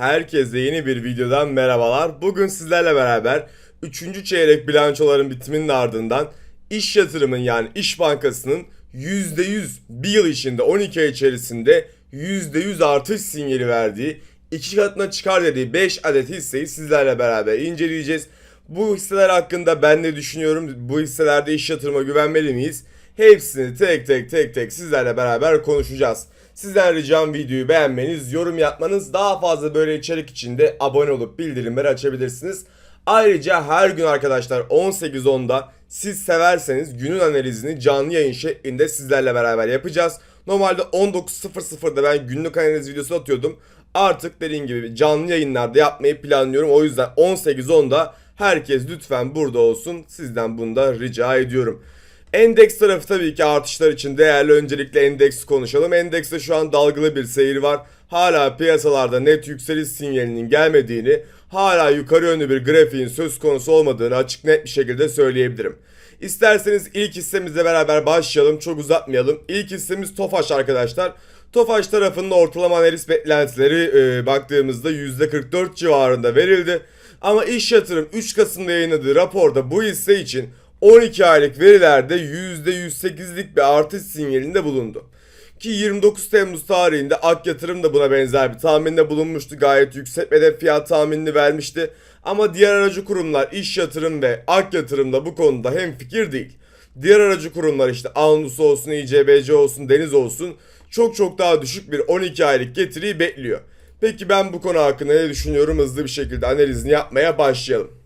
Herkese yeni bir videodan merhabalar. Bugün sizlerle beraber 3. çeyrek bilançoların bitiminin ardından iş yatırımın yani İş Bankası'nın %100 bir yıl içinde 12 ay içerisinde %100 artış sinyali verdiği iki katına çıkar dediği 5 adet hisseyi sizlerle beraber inceleyeceğiz. Bu hisseler hakkında ben ne düşünüyorum? Bu hisselerde iş yatırıma güvenmeli miyiz? Hepsini tek tek tek tek sizlerle beraber konuşacağız. Sizden ricam videoyu beğenmeniz, yorum yapmanız, daha fazla böyle içerik için de abone olup bildirimleri açabilirsiniz. Ayrıca her gün arkadaşlar 18.10'da siz severseniz günün analizini canlı yayın şeklinde sizlerle beraber yapacağız. Normalde 19.00'da ben günlük analiz videosu atıyordum. Artık dediğim gibi canlı yayınlarda yapmayı planlıyorum. O yüzden 18.10'da herkes lütfen burada olsun. Sizden bunu da rica ediyorum. Endeks tarafı tabii ki artışlar için değerli. Öncelikle endeks konuşalım. Endekste şu an dalgalı bir seyir var. Hala piyasalarda net yükseliş sinyalinin gelmediğini, hala yukarı yönlü bir grafiğin söz konusu olmadığını açık net bir şekilde söyleyebilirim. İsterseniz ilk hissemizle beraber başlayalım. Çok uzatmayalım. İlk hissemiz Tofaş arkadaşlar. Tofaş tarafının ortalama analiz beklentileri e, baktığımızda %44 civarında verildi. Ama iş yatırım 3 Kasım'da yayınladığı raporda bu hisse için 12 aylık verilerde %108'lik bir artış sinyalinde bulundu. Ki 29 Temmuz tarihinde Ak Yatırım da buna benzer bir tahminde bulunmuştu. Gayet yüksek hedef fiyat tahminini vermişti. Ama diğer aracı kurumlar İş Yatırım ve Ak Yatırım da bu konuda hemfikir değil. Diğer aracı kurumlar işte Anlus olsun, İCBC olsun, Deniz olsun çok çok daha düşük bir 12 aylık getiriyi bekliyor. Peki ben bu konu hakkında ne düşünüyorum hızlı bir şekilde analizini yapmaya başlayalım.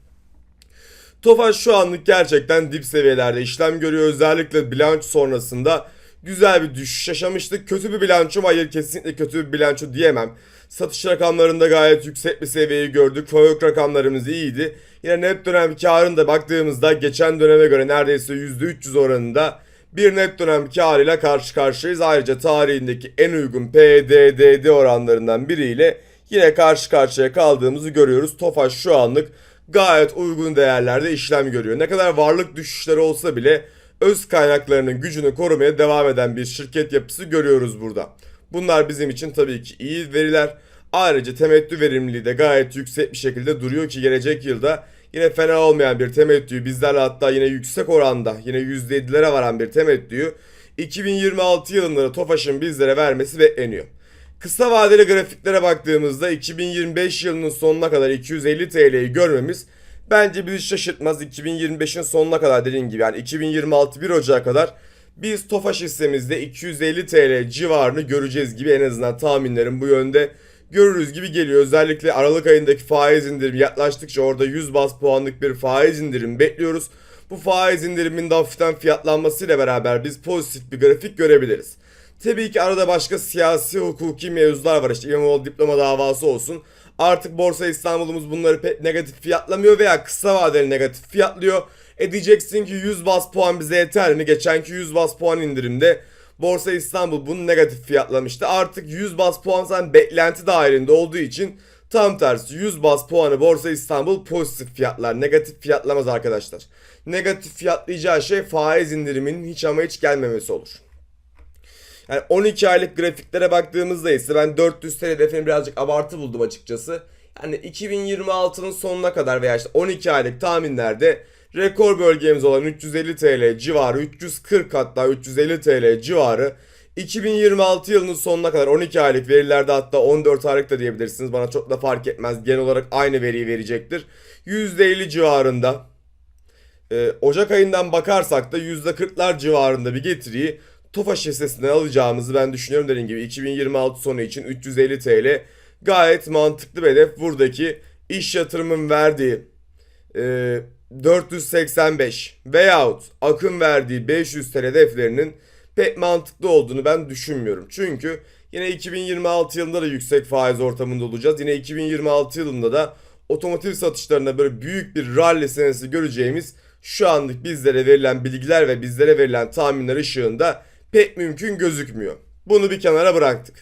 Tofaş şu anlık gerçekten dip seviyelerde işlem görüyor. Özellikle bilanço sonrasında güzel bir düşüş yaşamıştık. Kötü bir bilanço mu? Hayır kesinlikle kötü bir bilanço diyemem. Satış rakamlarında gayet yüksek bir seviyeyi gördük. Fabrik rakamlarımız iyiydi. Yine net dönem karın da baktığımızda geçen döneme göre neredeyse %300 oranında bir net dönem karıyla karşı karşıyayız. Ayrıca tarihindeki en uygun PDDD oranlarından biriyle yine karşı karşıya kaldığımızı görüyoruz. Tofaş şu anlık gayet uygun değerlerde işlem görüyor. Ne kadar varlık düşüşleri olsa bile öz kaynaklarının gücünü korumaya devam eden bir şirket yapısı görüyoruz burada. Bunlar bizim için tabii ki iyi veriler. Ayrıca temettü verimliliği de gayet yüksek bir şekilde duruyor ki gelecek yılda yine fena olmayan bir temettüyü bizlerle hatta yine yüksek oranda yine %7'lere varan bir temettüyü 2026 yılında da TOFAŞ'ın bizlere vermesi bekleniyor. Kısa vadeli grafiklere baktığımızda 2025 yılının sonuna kadar 250 TL'yi görmemiz bence bizi şaşırtmaz. 2025'in sonuna kadar dediğim gibi yani 2026 1 Ocak'a kadar biz Tofaş hissemizde 250 TL civarını göreceğiz gibi en azından tahminlerim bu yönde görürüz gibi geliyor. Özellikle Aralık ayındaki faiz indirimi yaklaştıkça orada 100 bas puanlık bir faiz indirimi bekliyoruz. Bu faiz indiriminin de hafiften fiyatlanmasıyla beraber biz pozitif bir grafik görebiliriz. Tabii ki arada başka siyasi hukuki mevzular var işte İmamoğlu diploma davası olsun. Artık Borsa İstanbul'umuz bunları pek negatif fiyatlamıyor veya kısa vadeli negatif fiyatlıyor. E diyeceksin ki 100 bas puan bize yeter mi? Geçenki 100 bas puan indirimde Borsa İstanbul bunu negatif fiyatlamıştı. Artık 100 bas puan zaten beklenti dahilinde olduğu için tam tersi 100 bas puanı Borsa İstanbul pozitif fiyatlar. Negatif fiyatlamaz arkadaşlar. Negatif fiyatlayacağı şey faiz indiriminin hiç ama hiç gelmemesi olur. Yani 12 aylık grafiklere baktığımızda ise ben 400 TL hedefini birazcık abartı buldum açıkçası. Yani 2026'nın sonuna kadar veya işte 12 aylık tahminlerde rekor bölgemiz olan 350 TL civarı, 340 hatta 350 TL civarı 2026 yılının sonuna kadar 12 aylık verilerde hatta 14 aylık da diyebilirsiniz. Bana çok da fark etmez. Genel olarak aynı veriyi verecektir. %50 civarında. Ee, Ocak ayından bakarsak da %40'lar civarında bir getiriyi Tofaş hissesinden alacağımızı ben düşünüyorum dediğim gibi 2026 sonu için 350 TL gayet mantıklı bir hedef. Buradaki iş yatırımın verdiği e, 485 veyahut akın verdiği 500 TL hedeflerinin pek mantıklı olduğunu ben düşünmüyorum. Çünkü yine 2026 yılında da yüksek faiz ortamında olacağız. Yine 2026 yılında da otomotiv satışlarında böyle büyük bir rally senesi göreceğimiz şu anlık bizlere verilen bilgiler ve bizlere verilen tahminler ışığında pek mümkün gözükmüyor. Bunu bir kenara bıraktık.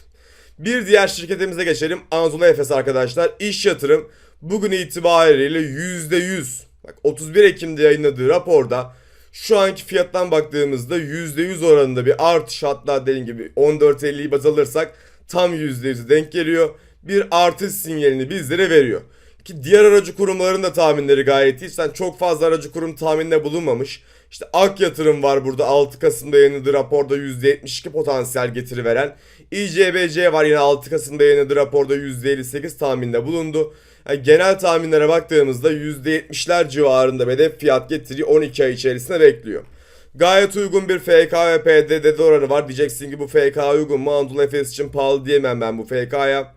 Bir diğer şirketimize geçelim. Anadolu Efes arkadaşlar. İş yatırım bugün itibariyle %100. Bak 31 Ekim'de yayınladığı raporda şu anki fiyattan baktığımızda %100 oranında bir artış hatta dediğim gibi 14.50'yi baz alırsak tam %100'e denk geliyor. bir artış sinyalini bizlere veriyor. Ki diğer aracı kurumların da tahminleri gayet iyi. Sen çok fazla aracı kurum tahminde bulunmamış. İşte Ak Yatırım var burada 6 Kasım'da yayınladığı raporda %72 potansiyel getiri veren. İCBC var yine 6 Kasım'da yayınladığı raporda %58 tahminde bulundu. Yani genel tahminlere baktığımızda %70'ler civarında hedef fiyat getiri 12 ay içerisinde bekliyor. Gayet uygun bir FK ve PDD oranı var. Diyeceksin ki bu FK uygun mu? Anadolu Efes için pahalı diyemem ben bu FK'ya.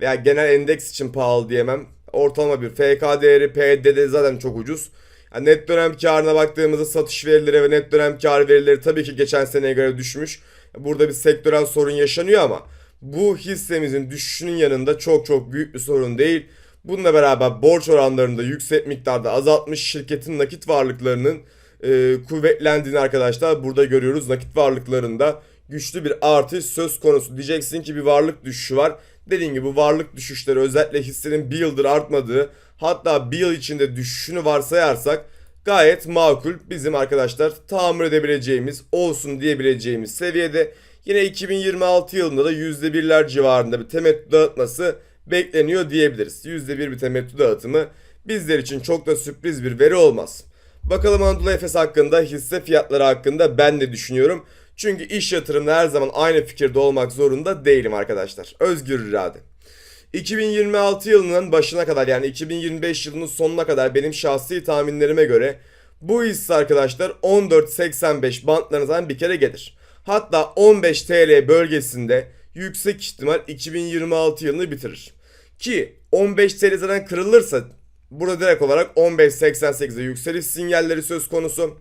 Veya genel endeks için pahalı diyemem. Ortalama bir FK değeri PDD zaten çok ucuz. Yani net dönem karına baktığımızda satış verileri ve net dönem kar verileri tabii ki geçen seneye göre düşmüş. Burada bir sektörel sorun yaşanıyor ama bu hissemizin düşüşünün yanında çok çok büyük bir sorun değil. Bununla beraber borç oranlarını da yüksek miktarda azaltmış şirketin nakit varlıklarının e, kuvvetlendiğini arkadaşlar burada görüyoruz. Nakit varlıklarında güçlü bir artış söz konusu. Diyeceksin ki bir varlık düşüşü var. Dediğim gibi varlık düşüşleri özellikle hissenin bir yıldır artmadığı hatta bir yıl içinde düşüşünü varsayarsak gayet makul bizim arkadaşlar tahammül edebileceğimiz olsun diyebileceğimiz seviyede. Yine 2026 yılında da %1'ler civarında bir temettü dağıtması bekleniyor diyebiliriz. %1 bir temettü dağıtımı bizler için çok da sürpriz bir veri olmaz. Bakalım Anadolu Efes hakkında, hisse fiyatları hakkında ben de düşünüyorum. Çünkü iş yatırımda her zaman aynı fikirde olmak zorunda değilim arkadaşlar. Özgür irade. 2026 yılının başına kadar yani 2025 yılının sonuna kadar benim şahsi tahminlerime göre bu hisse arkadaşlar 14.85 bantlarından bir kere gelir. Hatta 15 TL bölgesinde yüksek ihtimal 2026 yılını bitirir. Ki 15 TL zaten kırılırsa burada direkt olarak 15.88'e yükseliş sinyalleri söz konusu.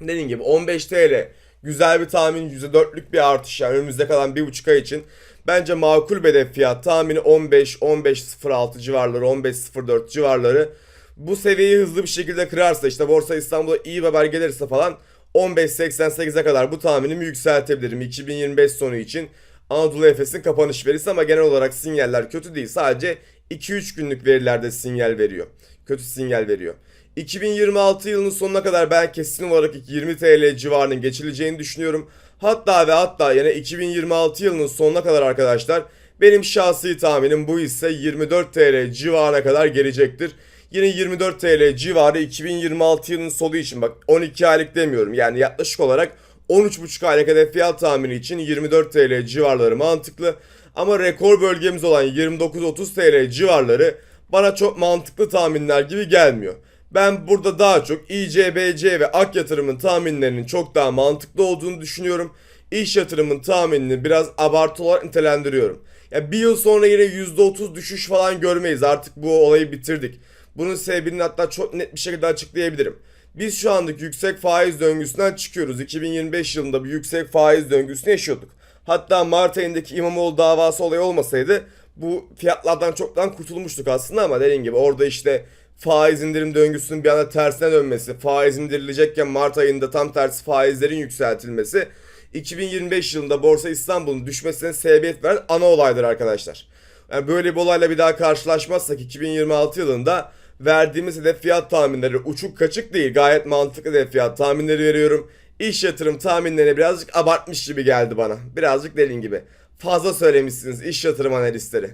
Dediğim gibi 15 TL güzel bir tahmin %4'lük bir artış yani önümüzde kalan 1,5 ay için. Bence makul bir hedef fiyat tahmini 15 15.06 civarları 15.04 civarları. Bu seviyeyi hızlı bir şekilde kırarsa işte Borsa İstanbul'a iyi bir haber gelirse falan 15.88'e kadar bu tahminimi yükseltebilirim. 2025 sonu için Anadolu Efes'in kapanış verisi ama genel olarak sinyaller kötü değil. Sadece 2-3 günlük verilerde sinyal veriyor. Kötü sinyal veriyor 2026 yılının sonuna kadar ben kesin olarak 20 TL civarının geçileceğini düşünüyorum. Hatta ve hatta yine 2026 yılının sonuna kadar arkadaşlar benim şahsi tahminim bu ise 24 TL civarına kadar gelecektir. Yine 24 TL civarı 2026 yılının sonu için bak 12 aylık demiyorum yani yaklaşık olarak 13,5 aylık hedef fiyat tahmini için 24 TL civarları mantıklı. Ama rekor bölgemiz olan 29-30 TL civarları bana çok mantıklı tahminler gibi gelmiyor. Ben burada daha çok İCBC ve Ak Yatırım'ın tahminlerinin çok daha mantıklı olduğunu düşünüyorum. İş yatırımın tahminini biraz abartı olarak nitelendiriyorum. Ya bir yıl sonra yine %30 düşüş falan görmeyiz. Artık bu olayı bitirdik. Bunun sebebini hatta çok net bir şekilde açıklayabilirim. Biz şu andaki yüksek faiz döngüsünden çıkıyoruz. 2025 yılında bir yüksek faiz döngüsünü yaşıyorduk. Hatta Mart ayındaki İmamoğlu davası olayı olmasaydı bu fiyatlardan çoktan kurtulmuştuk aslında ama dediğim gibi orada işte faiz indirim döngüsünün bir anda tersine dönmesi, faiz indirilecekken Mart ayında tam tersi faizlerin yükseltilmesi 2025 yılında Borsa İstanbul'un düşmesine sebebiyet veren ana olaydır arkadaşlar. Yani böyle bir olayla bir daha karşılaşmazsak 2026 yılında verdiğimiz hedef fiyat tahminleri uçuk kaçık değil gayet mantıklı hedef fiyat tahminleri veriyorum. İş yatırım tahminlerini birazcık abartmış gibi geldi bana. Birazcık dediğim gibi. Fazla söylemişsiniz iş yatırım analistleri.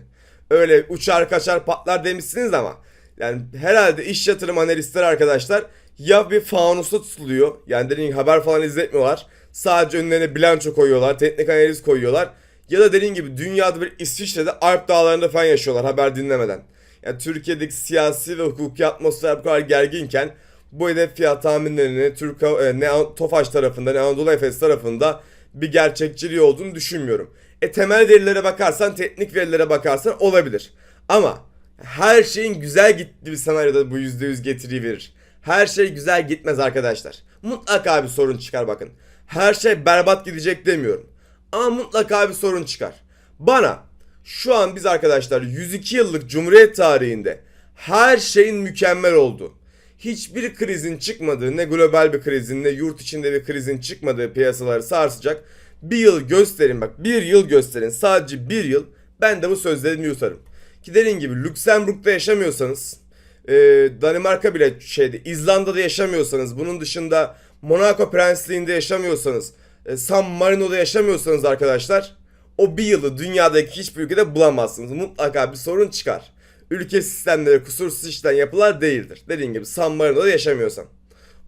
Öyle uçar kaçar patlar demişsiniz ama yani herhalde iş yatırım analistleri arkadaşlar ya bir fanusta tutuluyor. Yani dediğim gibi haber falan izletmiyorlar. Sadece önlerine bilanço koyuyorlar. Teknik analiz koyuyorlar. Ya da dediğim gibi dünyada bir İsviçre'de Alp dağlarında falan yaşıyorlar haber dinlemeden. Yani Türkiye'deki siyasi ve hukuki atmosfer bu kadar gerginken bu hedef fiyat tahminlerini Türk e, ne Tofaş tarafında ne Anadolu Efes tarafında bir gerçekçiliği olduğunu düşünmüyorum. E temel verilere bakarsan, teknik verilere bakarsan olabilir. Ama her şeyin güzel gittiği bir senaryoda bu %100 getiri verir. Her şey güzel gitmez arkadaşlar. Mutlaka bir sorun çıkar bakın. Her şey berbat gidecek demiyorum. Ama mutlaka bir sorun çıkar. Bana şu an biz arkadaşlar 102 yıllık Cumhuriyet tarihinde her şeyin mükemmel olduğu, hiçbir krizin çıkmadığı, ne global bir krizin ne yurt içinde bir krizin çıkmadığı piyasaları sarsacak bir yıl gösterin bak bir yıl gösterin sadece bir yıl ben de bu sözlerimi yutarım. Ki dediğim gibi Lüksemburg'da yaşamıyorsanız e, Danimarka bile şeyde İzlanda'da yaşamıyorsanız bunun dışında Monaco Prensliği'nde yaşamıyorsanız e, San Marino'da yaşamıyorsanız arkadaşlar o bir yılı dünyadaki hiçbir ülkede bulamazsınız. Mutlaka bir sorun çıkar. Ülke sistemleri kusursuz işten yapılar değildir. Dediğim gibi San Marino'da yaşamıyorsan.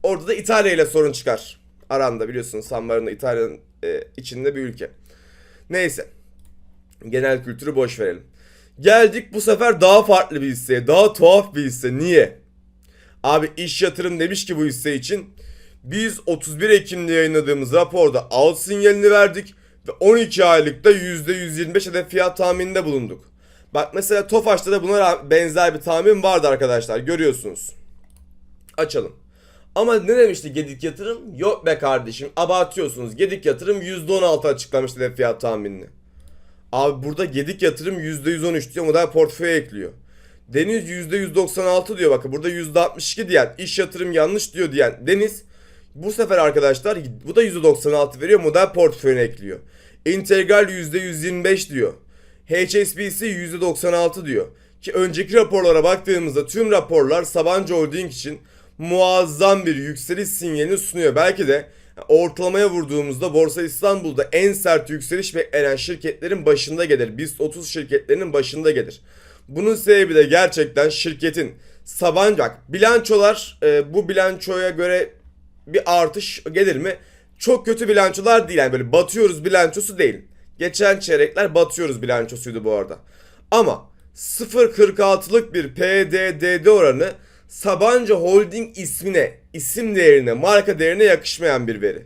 Orada da İtalya ile sorun çıkar. Aranda biliyorsunuz San Marino İtalya'nın e, içinde bir ülke. Neyse. Genel kültürü boş verelim. Geldik bu sefer daha farklı bir hisseye. Daha tuhaf bir hisse. Niye? Abi iş yatırım demiş ki bu hisse için. Biz 31 Ekim'de yayınladığımız raporda al sinyalini verdik ve 12 aylıkta %125 hedef fiyat tahmininde bulunduk. Bak mesela Tofaş'ta da buna benzer bir tahmin vardı arkadaşlar görüyorsunuz. Açalım. Ama ne demişti Gedik Yatırım? Yok be kardeşim abartıyorsunuz. Gedik Yatırım %16 açıklamıştı hedef fiyat tahminini. Abi burada Gedik Yatırım %113 diyor model portföye ekliyor. Deniz %196 diyor bakın burada %62 diyen iş yatırım yanlış diyor diyen Deniz bu sefer arkadaşlar bu da %96 veriyor model portföyüne ekliyor. Integral %125 diyor. HSBC %96 diyor. Ki önceki raporlara baktığımızda tüm raporlar Sabancı Holding için muazzam bir yükseliş sinyalini sunuyor. Belki de ortalamaya vurduğumuzda Borsa İstanbul'da en sert yükseliş beklenen şirketlerin başında gelir. BIST 30 şirketlerinin başında gelir. Bunun sebebi de gerçekten şirketin Sabancı bak bilançolar e, bu bilançoya göre bir artış gelir mi? Çok kötü bilançolar değil yani böyle batıyoruz bilançosu değil. Geçen çeyrekler batıyoruz bilançosuydu bu arada. Ama 0.46'lık bir PDDD oranı Sabancı Holding ismine, isim değerine, marka değerine yakışmayan bir veri.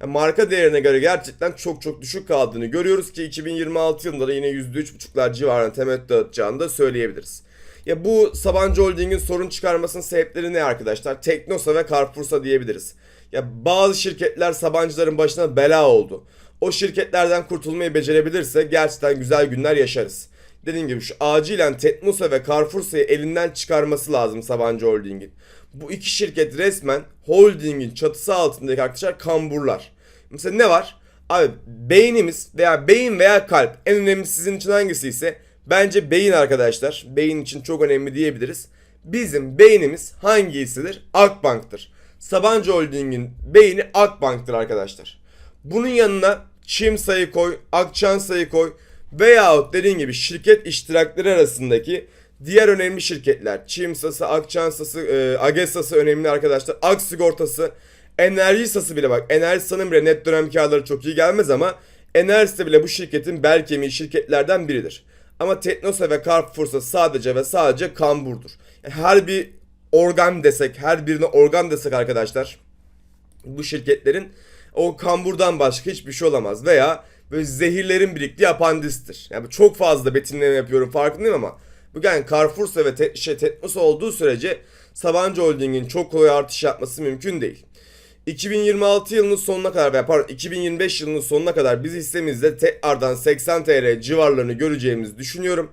Yani marka değerine göre gerçekten çok çok düşük kaldığını görüyoruz ki 2026 yılında da yine %3.5'lar civarında temettü dağıtacağını da söyleyebiliriz. Ya bu Sabancı Holding'in sorun çıkarmasının sebepleri ne arkadaşlar? Teknosa ve Carrefour'sa diyebiliriz. Ya bazı şirketler Sabancıların başına bela oldu. O şirketlerden kurtulmayı becerebilirse gerçekten güzel günler yaşarız. Dediğim gibi şu acilen Tetmusa ve Carrefour'sa'yı elinden çıkarması lazım Sabancı Holding'in. Bu iki şirket resmen holdingin çatısı altındaki arkadaşlar kamburlar. Mesela ne var? Abi beynimiz veya beyin veya kalp en önemli sizin için hangisi ise bence beyin arkadaşlar. Beyin için çok önemli diyebiliriz. Bizim beynimiz hangi hissedir? Akbank'tır. Sabancı Holding'in beyni Akbank'tır arkadaşlar. Bunun yanına Çim sayı koy, Akçan sayı koy veyahut dediğin gibi şirket iştirakları arasındaki diğer önemli şirketler. Çimsası, Akçansası, e, Agesası önemli arkadaşlar. Ak sigortası, Enerjisası bile bak. Enerjisa'nın bile net dönem karları çok iyi gelmez ama Enerjisa bile bu şirketin bel kemiği şirketlerden biridir. Ama Teknosa ve Carrefour'sa sadece ve sadece kamburdur. Yani her bir organ desek, her birine organ desek arkadaşlar bu şirketlerin o kamburdan başka hiçbir şey olamaz. Veya böyle zehirlerin biriktiği apandistir. Yani çok fazla betimleme yapıyorum farkındayım ama bu yani Carrefour'sa ve te, şey, Tetmos olduğu sürece Sabancı Holding'in çok kolay artış yapması mümkün değil. 2026 yılının sonuna kadar veya pardon 2025 yılının sonuna kadar biz hissemizde tekrardan 80 TL civarlarını göreceğimizi düşünüyorum.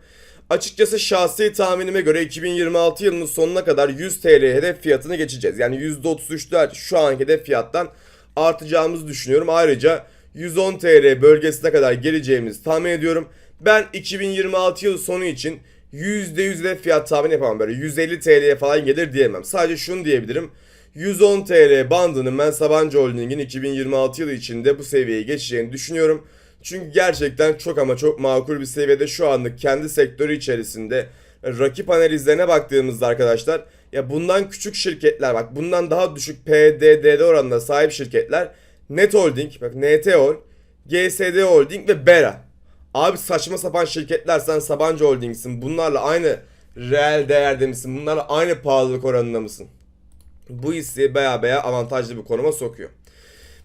Açıkçası şahsi tahminime göre 2026 yılının sonuna kadar 100 TL hedef fiyatını geçeceğiz. Yani %33'ler şu anki hedef fiyattan artacağımızı düşünüyorum. Ayrıca 110 TL bölgesine kadar geleceğimizi tahmin ediyorum. Ben 2026 yılı sonu için %100 hedef fiyat tahmin yapamam. Böyle 150 TL'ye falan gelir diyemem. Sadece şunu diyebilirim. 110 TL bandının ben Sabancı Holding'in 2026 yılı içinde bu seviyeyi geçeceğini düşünüyorum. Çünkü gerçekten çok ama çok makul bir seviyede şu anlık kendi sektörü içerisinde rakip analizlerine baktığımızda arkadaşlar ya bundan küçük şirketler bak bundan daha düşük PDD'de oranına sahip şirketler Net Holding, bak NTOL, GSD Holding ve Bera. Abi saçma sapan şirketler sen Sabancı Holding'sin. Bunlarla aynı reel değerde misin? Bunlarla aynı pahalılık oranında mısın? Bu hisseyi baya baya avantajlı bir konuma sokuyor.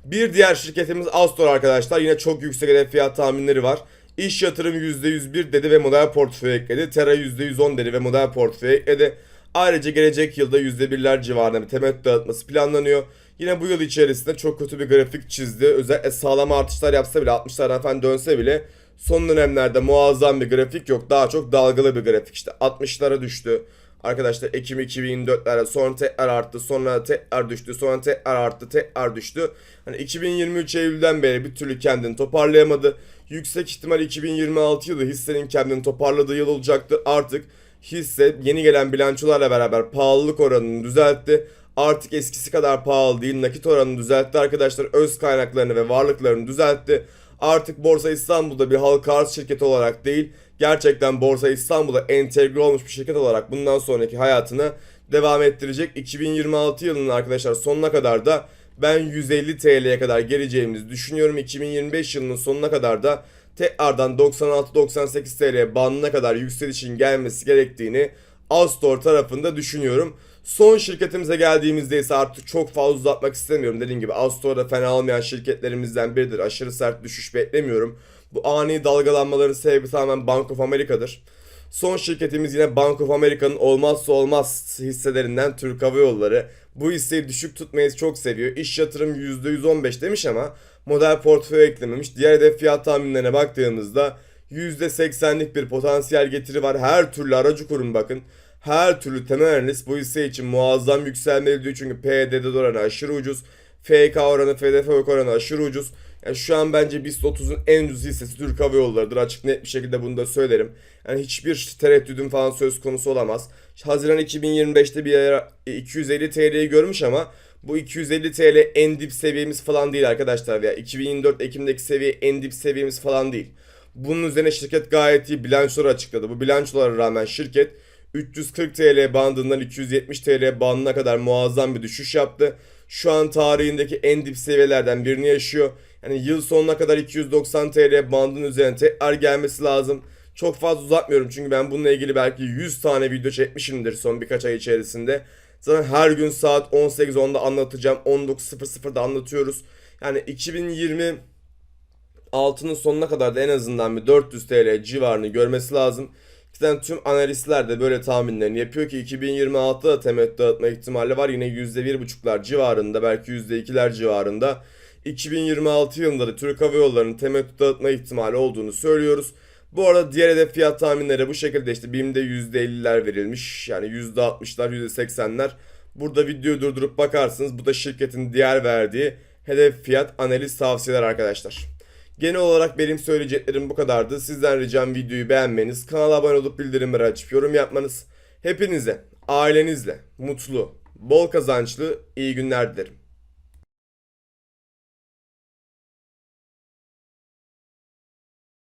Bir diğer şirketimiz Astor arkadaşlar. Yine çok yüksek hedef fiyat tahminleri var. İş yatırım %101 dedi ve model portföy ekledi. Terra %110 dedi ve model portföy ekledi. Ayrıca gelecek yılda %1'ler civarında bir temettü dağıtması planlanıyor. Yine bu yıl içerisinde çok kötü bir grafik çizdi. Özellikle sağlam artışlar yapsa bile 60'lardan falan dönse bile son dönemlerde muazzam bir grafik yok. Daha çok dalgalı bir grafik işte 60'lara düştü. Arkadaşlar Ekim 2024'lerde sonra tekrar arttı sonra tekrar düştü sonra tekrar arttı tekrar düştü. Hani 2023 Eylül'den beri bir türlü kendini toparlayamadı. Yüksek ihtimal 2026 yılı hissenin kendini toparladığı yıl olacaktır. Artık hisse yeni gelen bilançolarla beraber pahalılık oranını düzeltti. Artık eskisi kadar pahalı değil. Nakit oranını düzeltti arkadaşlar. Öz kaynaklarını ve varlıklarını düzeltti. Artık Borsa İstanbul'da bir halka arz şirketi olarak değil, gerçekten Borsa İstanbul'a entegre olmuş bir şirket olarak bundan sonraki hayatını devam ettirecek. 2026 yılının arkadaşlar sonuna kadar da ben 150 TL'ye kadar geleceğimizi düşünüyorum. 2025 yılının sonuna kadar da tekrardan 96-98 TL bandına kadar yükselişin gelmesi gerektiğini Astor tarafında düşünüyorum. Son şirketimize geldiğimizde ise artık çok fazla uzatmak istemiyorum. Dediğim gibi Astor'da fena olmayan şirketlerimizden biridir. Aşırı sert düşüş beklemiyorum. Bu ani dalgalanmaların sebebi tamamen Bank of America'dır. Son şirketimiz yine Bank of America'nın olmazsa olmaz hisselerinden Türk Hava Yolları. Bu hisseyi düşük tutmayı çok seviyor. İş yatırım %115 demiş ama model portföy eklememiş. Diğer hedef fiyat tahminlerine baktığımızda %80'lik bir potansiyel getiri var. Her türlü aracı kurum bakın. Her türlü temel analiz bu hisse için muazzam yükselmeli diyor. Çünkü PDD oranı aşırı ucuz. FK oranı, FDF oranı aşırı ucuz. Yani şu an bence BIST 30'un en ucuz hissesi Türk Hava Yolları'dır. Açık net bir şekilde bunu da söylerim. Yani hiçbir tereddüdüm falan söz konusu olamaz. Haziran 2025'te bir ara 250 TL'yi görmüş ama bu 250 TL en dip seviyemiz falan değil arkadaşlar. Ya 2024 Ekim'deki seviye en dip seviyemiz falan değil. Bunun üzerine şirket gayet iyi bilançoları açıkladı. Bu bilançolara rağmen şirket 340 TL bandından 270 TL bandına kadar muazzam bir düşüş yaptı. Şu an tarihindeki en dip seviyelerden birini yaşıyor. Yani yıl sonuna kadar 290 TL bandının üzerine tekrar gelmesi lazım. Çok fazla uzatmıyorum çünkü ben bununla ilgili belki 100 tane video çekmişimdir son birkaç ay içerisinde. Zaten her gün saat 18.10'da anlatacağım. 19.00'da anlatıyoruz. Yani 2020 altının sonuna kadar da en azından bir 400 TL civarını görmesi lazım. Zaten tüm analistler de böyle tahminlerini yapıyor ki 2026'da da temettü dağıtma ihtimali var. Yine %1,5'lar civarında belki %2'ler civarında. 2026 yılında da Türk Hava Yolları'nın temettü dağıtma ihtimali olduğunu söylüyoruz. Bu arada diğer hedef fiyat tahminleri bu şekilde işte BİM'de %50'ler verilmiş. Yani %60'lar %80'ler. Burada videoyu durdurup bakarsınız. Bu da şirketin diğer verdiği hedef fiyat analiz tavsiyeler arkadaşlar. Genel olarak benim söyleyeceklerim bu kadardı. Sizden ricam videoyu beğenmeniz, kanala abone olup bildirimleri açıp yorum yapmanız. Hepinize, ailenizle, mutlu, bol kazançlı, iyi günler dilerim.